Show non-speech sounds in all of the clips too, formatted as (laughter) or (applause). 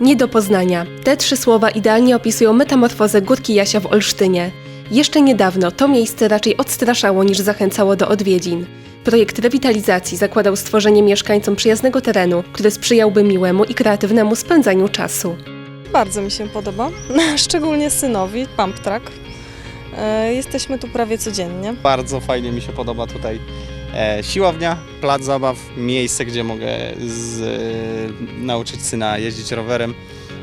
Nie do poznania. Te trzy słowa idealnie opisują metamorfozę Górki Jasia w Olsztynie. Jeszcze niedawno to miejsce raczej odstraszało niż zachęcało do odwiedzin. Projekt rewitalizacji zakładał stworzenie mieszkańcom przyjaznego terenu, który sprzyjałby miłemu i kreatywnemu spędzaniu czasu. Bardzo mi się podoba, (laughs) szczególnie synowi, pump track. E, Jesteśmy tu prawie codziennie. Bardzo fajnie mi się podoba tutaj siłownia, plac zabaw, miejsce, gdzie mogę z, e, nauczyć syna jeździć rowerem.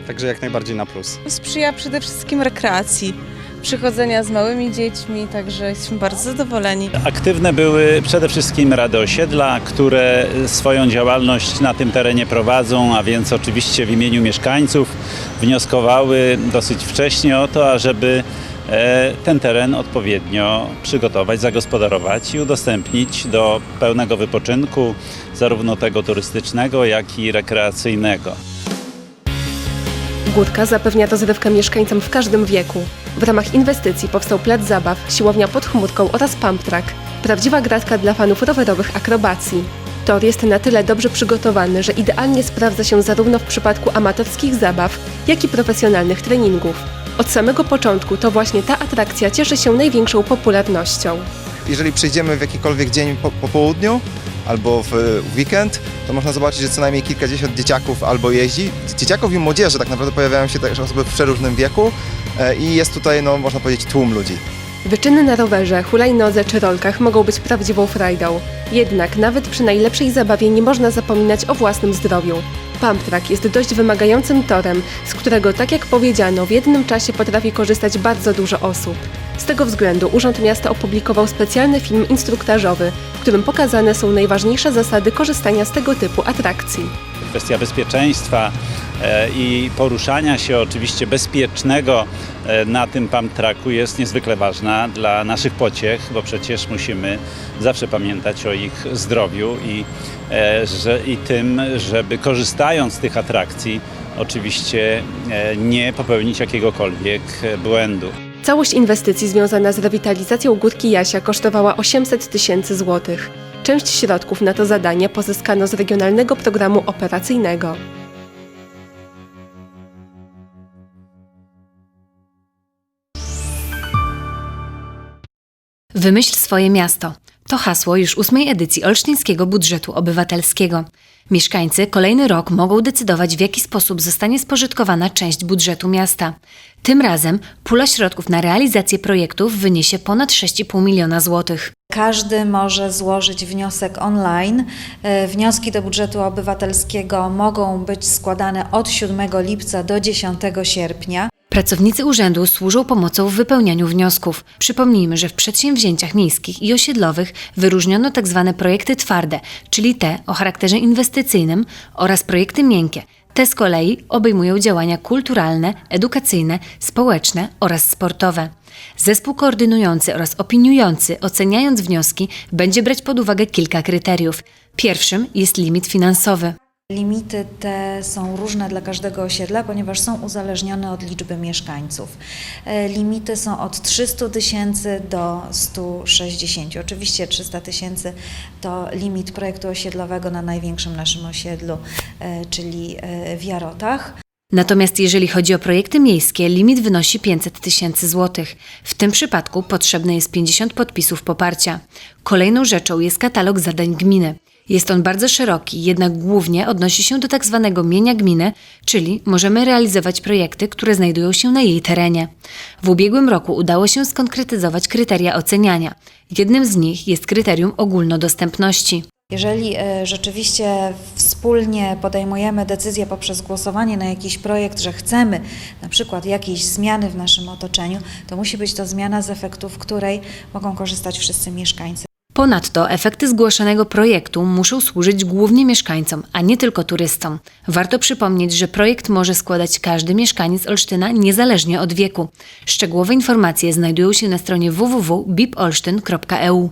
Także jak najbardziej na plus. Sprzyja przede wszystkim rekreacji, przychodzenia z małymi dziećmi, także jesteśmy bardzo zadowoleni. Aktywne były przede wszystkim Rady Osiedla, które swoją działalność na tym terenie prowadzą, a więc oczywiście w imieniu mieszkańców wnioskowały dosyć wcześnie o to, ażeby e, ten teren odpowiednio przygotować, zagospodarować i udostępnić do pełnego wypoczynku, zarówno tego turystycznego, jak i rekreacyjnego. Górka zapewnia rozrywkę mieszkańcom w każdym wieku. W ramach inwestycji powstał plac zabaw, siłownia pod chmurką oraz pump track. Prawdziwa gratka dla fanów rowerowych akrobacji. Tor jest na tyle dobrze przygotowany, że idealnie sprawdza się zarówno w przypadku amatorskich zabaw, jak i profesjonalnych treningów. Od samego początku to właśnie ta atrakcja cieszy się największą popularnością. jeżeli przyjdziemy w jakikolwiek dzień po, po południu albo w, w weekend, to można zobaczyć, że co najmniej kilkadziesiąt dzieciaków albo jeździ. Dzieciaków i młodzieży tak naprawdę pojawiają się też osoby w przeróżnym wieku e, i jest tutaj, no, można powiedzieć, tłum ludzi. Wyczyny na rowerze, hulajnodze czy rolkach mogą być prawdziwą frajdą. Jednak nawet przy najlepszej zabawie nie można zapominać o własnym zdrowiu. Pump track jest dość wymagającym torem, z którego, tak jak powiedziano, w jednym czasie potrafi korzystać bardzo dużo osób. Z tego względu Urząd Miasta opublikował specjalny film instruktażowy, w którym pokazane są najważniejsze zasady korzystania z tego typu atrakcji. Kwestia bezpieczeństwa i poruszania się oczywiście bezpiecznego e, na tym pump tracku jest niezwykle ważna dla naszych pociech, bo przecież musimy zawsze pamiętać o ich zdrowiu i, e, że, i tym, żeby korzystając z tych atrakcji oczywiście e, nie popełnić jakiegokolwiek e, błędu. Całość inwestycji związana z rewitalizacją Górki Jasia kosztowała 800 tysięcy złotych. Część środków na to zadanie pozyskano z Regionalnego Programu Operacyjnego. Wymyśl swoje miasto. To hasło już ósmej edycji Olsztyńskiego Budżetu Obywatelskiego. Mieszkańcy kolejny rok mogą decydować, w jaki sposób zostanie spożytkowana część budżetu miasta. Tym razem pula środków na realizację projektów wyniesie ponad 6,5 miliona złotych. Każdy może złożyć wniosek online. E, Wnioski do budżetu obywatelskiego mogą być składane od 7 lipca do 10 sierpnia. Pracownicy urzędu służą pomocą w wypełnianiu wniosków. Przypomnijmy, że w przedsięwzięciach miejskich i osiedlowych wyróżniono tzw. projekty twarde, czyli te o charakterze inwestycyjnym oraz projekty miękkie. Te z kolei obejmują działania kulturalne, edukacyjne, społeczne oraz sportowe. Zespół koordynujący oraz opiniujący, oceniając wnioski, będzie brać pod uwagę kilka kryteriów. Pierwszym jest limit finansowy. Limity te są różne dla każdego osiedla, ponieważ są uzależnione od liczby mieszkańców. E, Limity są od 300 tysięcy do 160. Oczywiście 300 tysięcy to limit projektu osiedlowego na największym naszym osiedlu, e, czyli e, w Jarotach. Natomiast jeżeli chodzi o projekty miejskie, limit wynosi 500 tysięcy złotych. W tym przypadku potrzebne jest 50 podpisów poparcia. Kolejną rzeczą jest katalog zadań gminy. Jest on bardzo szeroki, jednak głównie odnosi się do tak mienia gminy, czyli możemy realizować projekty, które znajdują się na jej terenie. W ubiegłym roku udało się skonkretyzować kryteria oceniania. Jednym z nich jest kryterium ogólnodostępności. Jeżeli e, rzeczywiście wspólnie podejmujemy decyzję poprzez głosowanie na jakiś projekt, że chcemy na przykład jakiejś zmiany w naszym otoczeniu, to musi być to zmiana z efektów której mogą korzystać wszyscy mieszkańcy. Ponadto efekty zgłoszonego projektu muszą służyć głównie mieszkańcom, a nie tylko turystom. Warto przypomnieć, że projekt może składać każdy mieszkaniec Olsztyna niezależnie od wieku. Szczegółowe informacje znajdują się na stronie www.bipolsztyn.eu.